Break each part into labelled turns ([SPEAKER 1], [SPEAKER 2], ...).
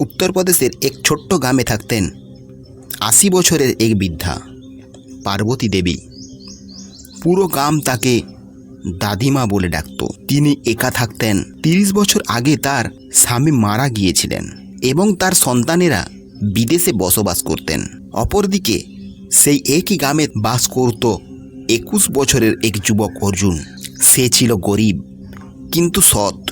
[SPEAKER 1] উত্তরপ্রদেশের এক ছোট্ট গ্রামে থাকতেন। আশি বছরের এক বৃদ্ধা, পার্বতী দেবী। পুরো গ্রাম তাকে দাদিমা বলে ডাকত। তিনি একা থাকতেন। তিরিশ বছর আগে তার স্বামী মারা গিয়েছিলেন এবং তার সন্তানেরা বিদেশে বসবাস করতেন। অপরদিকে সেই একই গ্রামে বাস করত একুশ বছরের এক যুবক অর্জুন। সে ছিল গরিব, কিন্তু সৎ,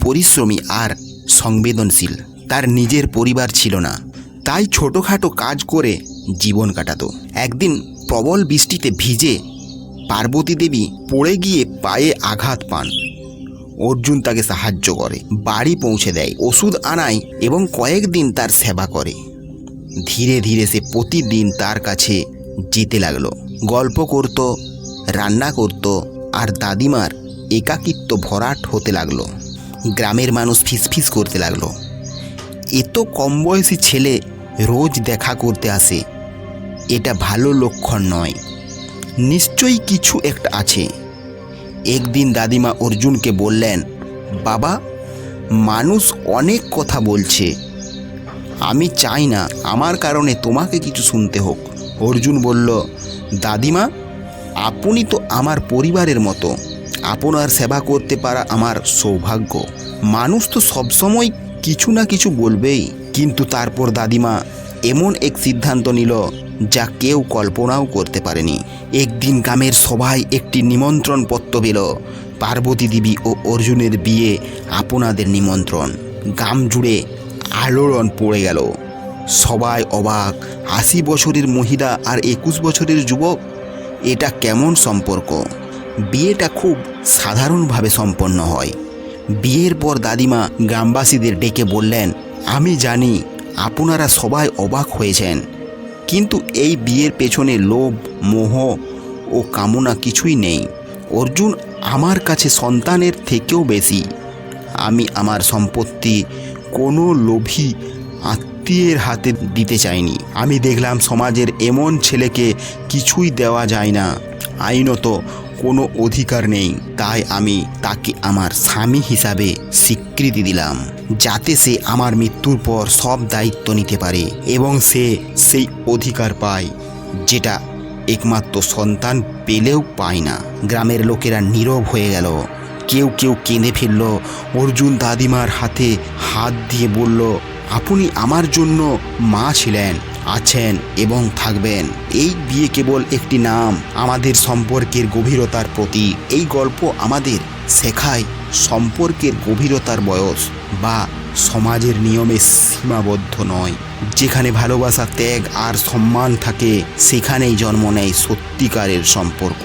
[SPEAKER 1] পরিশ্রমী আর সংবেদনশীল। তার নিজের পরিবার ছিল না। তাই ছোটোখাটো কাজ করে জীবন কাটাতো। একদিন প্রবল বৃষ্টিতে ভিজে পার্বতী দেবী পড়ে গিয়ে পায়ে আঘাত পান। অর্জুন তাকে সাহায্য করে, বাড়ি পৌঁছে দেয়, ওষুধ আনায় এবং কয়েকদিন তার সেবা করে। ধীরে ধীরে সে প্রতিদিন তার কাছে যেতে লাগল। গল্প করত, রান্না করত আর দাদিমার একাকিত্ব ভরাট হতে লাগল। গ্রামের মানুষ ফিসফিস করতে লাগল। এত কম বয়সী ছেলে রোজ দেখা করতে আসে। এটা ভালো লক্ষণ নয়। নিশ্চয়ই কিছু একটা আছে। একদিন দাদিমা অর্জুনকে বললেন, বাবা, মানুষ অনেক কথা বলছে। আমি চাই না, আমার কারণে তোমাকে কিছু শুনতে হোক। অর্জুন বলল, দাদিমা, আপনি তো আমার পরিবারের মতো। আপনার সেবা করতে পারা আমার সৌভাগ্য। মানুষ তো সবসময় কিছু না কিছু বলবেই। কিন্তু তারপর দাদিমা এমন এক সিদ্ধান্ত নিল যা কেউ কল্পনাও করতে পারেনি। একদিন গ্রামের সবাই একটি নিমন্ত্রণ পত্র পেল। পার্বতী দেবী ও অর্জুনের বিয়ে আপনাদের নিমন্ত্রণ। গ্রাম জুড়ে আলোড়ন পড়ে গেল। সবাই অবাক, আশি বছরের মহিলা আর একুশ বছরের যুবক? এটা কেমন সম্পর্ক? বিয়েটা খুব সাধারণভাবে সম্পন্ন হয়। বিয়ের পর দাদিমা গ্রামবাসীদের ডেকে বললেন, আমি জানি আপনারা সবাই অবাক হয়েছেন, কিন্তু এই বিয়ের পেছনে লোভ, মোহ ও কামনা কিছুই নেই। অর্জুন আমার কাছে সন্তানের থেকেও বেশি। আমি আমার সম্পত্তি কোনো লোভী আত্মীয়ের হাতে দিতে চাইনি। আমি দেখলাম সমাজের এমন ছেলেকে কিছুই দেওয়া যায় না। আইনত কোনো অধিকার নেই। তাই আমি তাকে আমার স্বামী হিসাবে স্বীকৃতি দিলাম, যাতে সে আমার মৃত্যুর পর সব দায়িত্ব নিতে পারে এবং সে সেই অধিকার পায় যেটা একমাত্র সন্তান পেলেও পায় না। গ্রামের লোকেরা নীরব হয়ে গেল। কেউ কেউ কেঁদে ফেলল। অর্জুন দাদিমার হাতে হাত দিয়ে বলল, আপনি আমার জন্য মা ছিলেন। আছেন এবং থাকবেন। এই বিয়ে কেবল একটি নাম, আমাদের সম্পর্কের গভীরতার প্রতি এই গল্প আমাদের শেখায় সম্পর্কের গভীরতার বয়স বা সমাজের নিয়মে সীমাবদ্ধ নয়। যেখানে ভালোবাসা, ত্যাগ আর সম্মান থাকে, সেখানেই জন্ম নেয় সত্যিকারের সম্পর্ক।